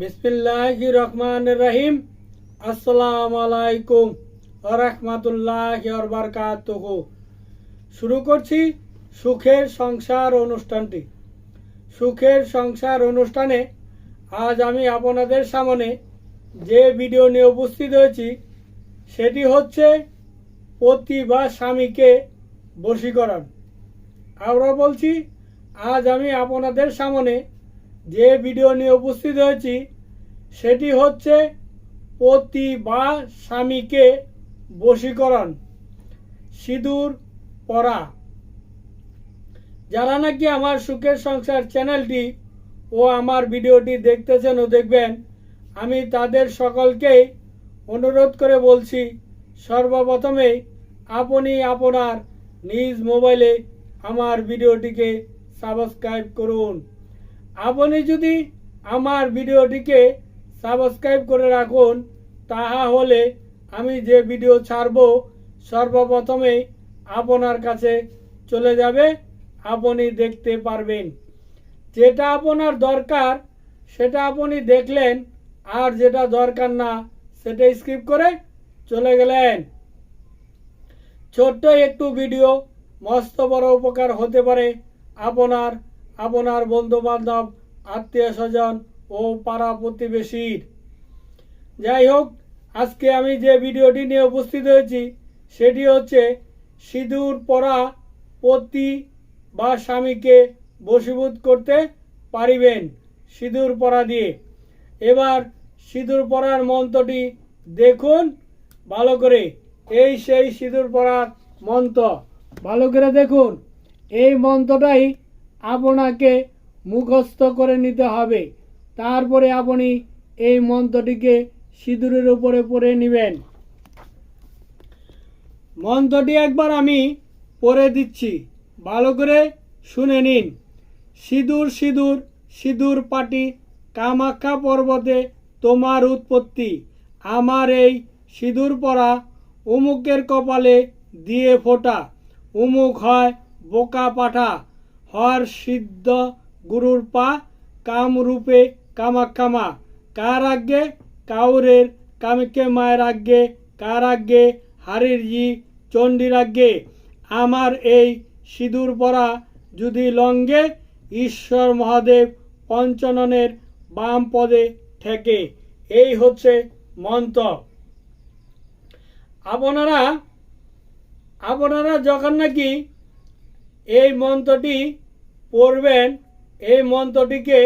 বিসমিল্লাহ রহমান রহিম। আসসালামু আলাইকুম রহমাতুল্লাহ বারকাতুহ। শুরু করছি সুখের সংসার অনুষ্ঠানটি। সুখের সংসার অনুষ্ঠানে আজ আমি আপনাদের সামনে যে ভিডিও নিয়ে উপস্থিত হয়েছি, সেটি হচ্ছে পতি বা স্বামীকে বশীকরণ। আমরা বলছি, আজ আমি আপনাদের সামনে যে ভিডিও নিয়ে উপস্থিত হয়েছি, সেটি হচ্ছে পতি বা স্বামীকে বশীকরণ, সিঁদুর পরা। যারা নাকি আমার সুখের সংসার চ্যানেলটি ও আমার ভিডিওটি দেখতেছেন ও দেখবেন, আমি তাদের সকলকেই অনুরোধ করে বলছি, সর্বপ্রথমে আপনি আপনার নিজ মোবাইলে আমার ভিডিওটিকে সাবস্ক্রাইব করুন। আপনি যদি আমার ভিডিওটিকে সাবস্ক্রাইব করে রাখুন তাহা হলে আমি যে ভিডিও ছাড়ব, সর্বপ্রথমে আপনার কাছে চলে যাবে, আপনি দেখতে পারবেন। যেটা আপনার দরকার, সেটা আপনি দেখলেন, আর যেটা দরকার না, সেটা স্কিপ করে চলে গেলেন। ছোট্ট একটু ভিডিও, মস্ত বড় উপকার হতে পারে আপনার আপনার বন্ধু বান্ধব আত্মীয় স্বজন ও পাড়া প্রতিবেশীর। যাই হোক, আজকে আমি যে ভিডিওটি নিয়ে উপস্থিত হয়েছি, সেটি হচ্ছে সিঁদুর পরা পতি বা স্বামীকে বশীভূত করতে পারিবেন সিঁদুর পরা দিয়ে। এবার সিঁদুর পরার মন্ত্রটি দেখুন ভালো করে। এই সেই সিঁদুর পরার মন্ত্র। ভালো করে দেখুন। এই মন্ত্রটাই আপনাকে মুখস্থ করে নিতে হবে। তারপরে আপনি এই মন্ত্রটিকে সিঁদুরের উপরে পরে নেবেন। মন্ত্রটি একবার আমি পরে দিচ্ছি। ভালো করে শুনে নিন। সিঁদুর সিঁদুর সিঁদুর পাটি কামাখ্যা পর্বতে তোমার উৎপত্তি। আমার এই সিঁদুর পরা উমুকের কপালে দিয়ে ফোটা। উমুক হয় বোকা পাঠা। হর সিদ্ধ গুরুর পা কামরূপে কামাক্ষামা কার আজ্ঞে? কাউরের। কামিকে মায়ের আজ্ঞে। কার আজ্ঞে? হারির জি চণ্ডীর আজ্ঞে। আমার এই সিঁদুর পরা যদি লঙ্গে, ঈশ্বর মহাদেব পঞ্চননের বাম পদে ঠেকে। এই হচ্ছে মন্ত্র। আপনারা আপনারা যখন নাকি এই মন্ত্রটি পড়বেন, এই মন্ত্রটিকে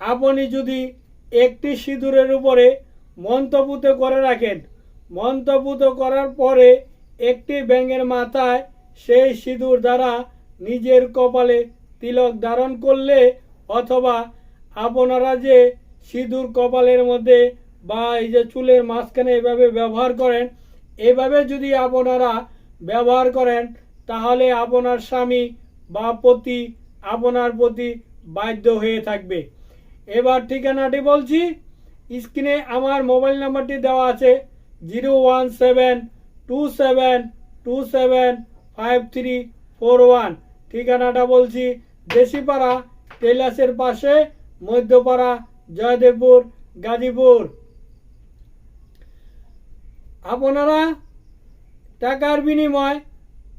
আপনি যদি একটি সিঁদুরের উপরে মন্ত্রপুত করে রাখেন মন্ত্রপুত করার পরে একটি ব্যাঙের মাথায় সেই সিঁদুর দ্বারা নিজের কপালে তিলক ধারণ করলে অথবা আপনারা যে সিঁদুর কপালের মধ্যে বা এই যে চুলের মাঝখানে এভাবে ব্যবহার করেন, এভাবে যদি আপনারা ব্যবহার করেন তাহলে আপনার স্বামী বা পতি আপনার প্রতি বাধ্য হয়ে থাকবে। এবার ঠিকানাটি বলছি, স্ক্রিনে আমার মোবাইল নাম্বারটি দেওয়া আছে zero one seven two seven two seven five three four one. ঠিকানাটা বলছি, দেশিপাড়া, কৈলাসের পাশে, মধ্যপাড়া, জয়দেবপুর, গাজীপুর। আপনারা টাকার বিনিময়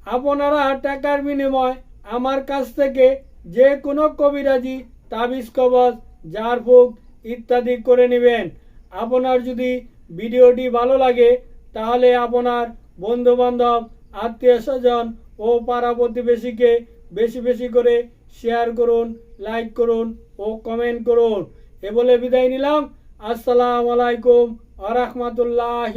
আপনারা টাকার বিনিময় আমার কাছ থেকে যে কোনো কবিরাজি, তাবিজ কবজ ঝাড়ফুঁক ইত্যাদি করে নেবেন। আপনার যদি ভিডিওটি ভালো লাগে, তাহলে আপনার বন্ধু বান্ধব আত্মীয় স্বজন ও পাড়া প্রতিবেশীকে বেশি বেশি করে শেয়ার করুন, লাইক করুন ও কমেন্ট করুন। এ বলে বিদায় নিলাম। আসসালামু আলাইকুম আ রহমতুল্লাহ